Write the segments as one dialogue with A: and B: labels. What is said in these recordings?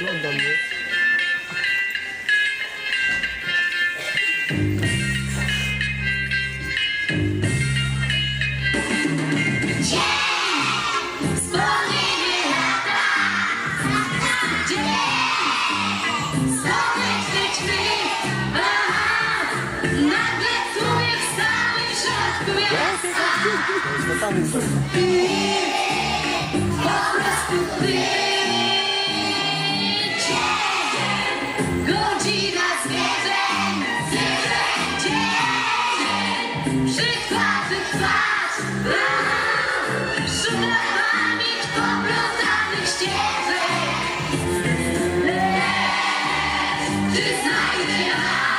A: Тепло домой.
B: Ти, вам розкупив dzień, przy twarzy twarz, aha, szuka pamięć poplątanych ścieżek. Czy znajdzie nas?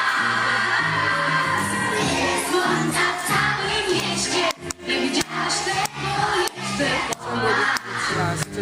B: Słońca w całym mieście Nie widziałaś tego jeszcze
A: Raz, czy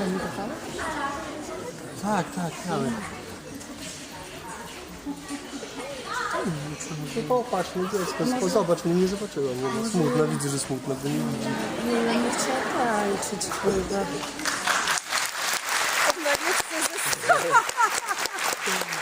C: Pani dostały?
A: Tak, tak, miałem. No popatrz, no dziecko, spo- zobacz, mnie nie zobaczyła. Nie no, smutna, widzę, że smutna, bo nie widzi.
C: Nie, ja nie chciała tańczyć chyba. Ona nie chce ze